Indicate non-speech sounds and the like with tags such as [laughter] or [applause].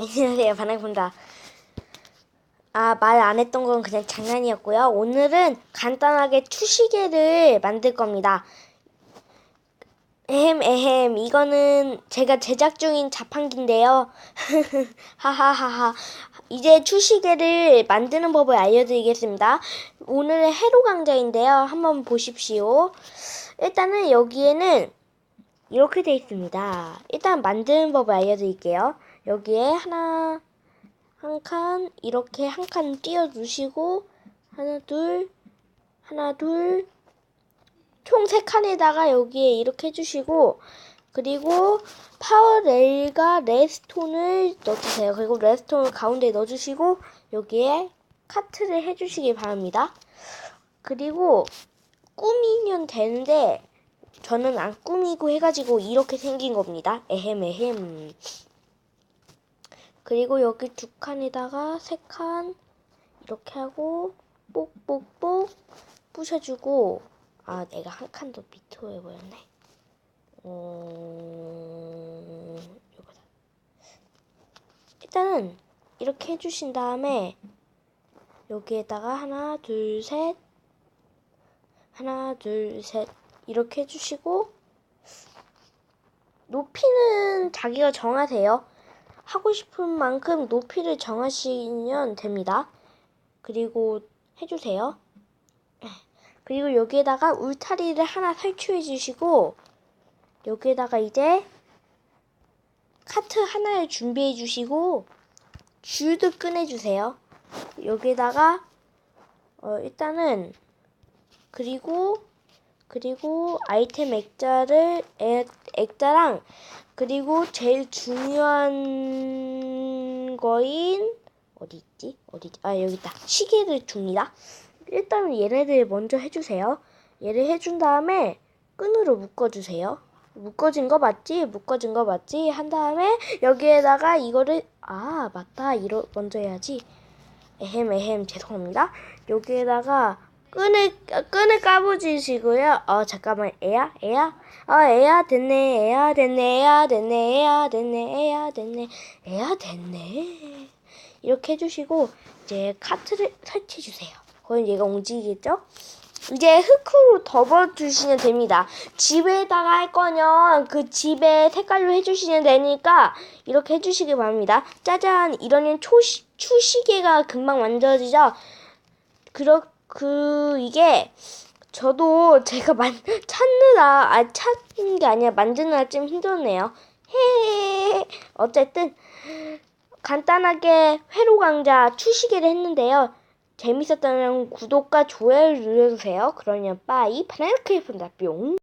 안녕하세요, 반갑습니다. 아, 말 안 했던 건 그냥 장난이었고요. 오늘은 간단하게 추시개를 만들 겁니다. 에헴, 에헴, 이거는 제가 제작 중인 자판기인데요. [laughs] 하하하하. 이제 추시개를 만드는 법을 알려드리겠습니다. 오늘의 해로 강좌인데요. 한번 보십시오. 일단은 여기에는 이렇게 돼 있습니다. 일단 만드는 법을 알려드릴게요. 여기에 하나, 한 칸, 이렇게 한 칸 띄워주시고, 하나, 둘, 하나, 둘, 총 세 칸에다가 여기에 이렇게 해주시고, 그리고 파워레일과 레스톤을 넣어주세요. 그리고 레스톤을 가운데 넣어주시고, 여기에 카트를 해주시기 바랍니다. 그리고 꾸미면 되는데, 저는 안 꾸미고 해가지고 이렇게 생긴 겁니다. 에헴 에헴. 그리고 여기 두 칸에다가 세 칸 이렇게 하고 뽁뽁뽁 부셔주고 아 내가 한 칸 더 밑으로 해버렸네. 어... 이거다. 일단은 이렇게 해주신 다음에 여기에다가 하나 둘 셋 하나 둘 셋 이렇게 해주시고 높이는 자기가 정하세요. 하고 싶은 만큼 높이를 정하시면 됩니다. 그리고 해주세요. 그리고 여기에다가 울타리를 하나 설치해 주시고 여기에다가 이제 카트 하나를 준비해 주시고 줄도 꺼내 주세요. 여기에다가 어, 일단은 그리고 그리고 아이템 액자를 액, 액자랑 그리고 제일 중요한 거인 어디 있지? 어디? 아 여기 있다. 시계를 줍니다. 일단 얘네들 먼저 해주세요. 얘를 해준 다음에 끈으로 묶어주세요. 묶어진 거 맞지? 묶어진 거 맞지? 한 다음에 여기에다가 이거를 아 맞다 이러 먼저 해야지. 에헴 에헴 죄송합니다. 여기에다가 끈을 끈을 까부지시고요. 어 잠깐만 애야 애야 어 애야 됐네 애야 됐네 애야 됐네 애야 됐네 애야 됐네 애야 됐네 이렇게 해주시고 이제 카트를 설치해 주세요. 그럼 얘가 움직이겠죠? 이제 흙으로 덮어주시면 됩니다. 집에다가 할 거면 그 집에 색깔로 해주시면 되니까 이렇게 해주시기 바랍니다. 짜잔 이러면 초시, 추시개가 금방 만들어지죠? 그렇 그 이게 저도 제가 만 [laughs] 찾느라 아 찾는 게 아니라 만드느라 좀 힘들었네요. 헤 어쨌든 간단하게 회로 강좌 추시기를 했는데요. 재밌었다면 구독과 좋아요를 눌러주세요. 그러면 빠이 파나이크였습니다. 뿅.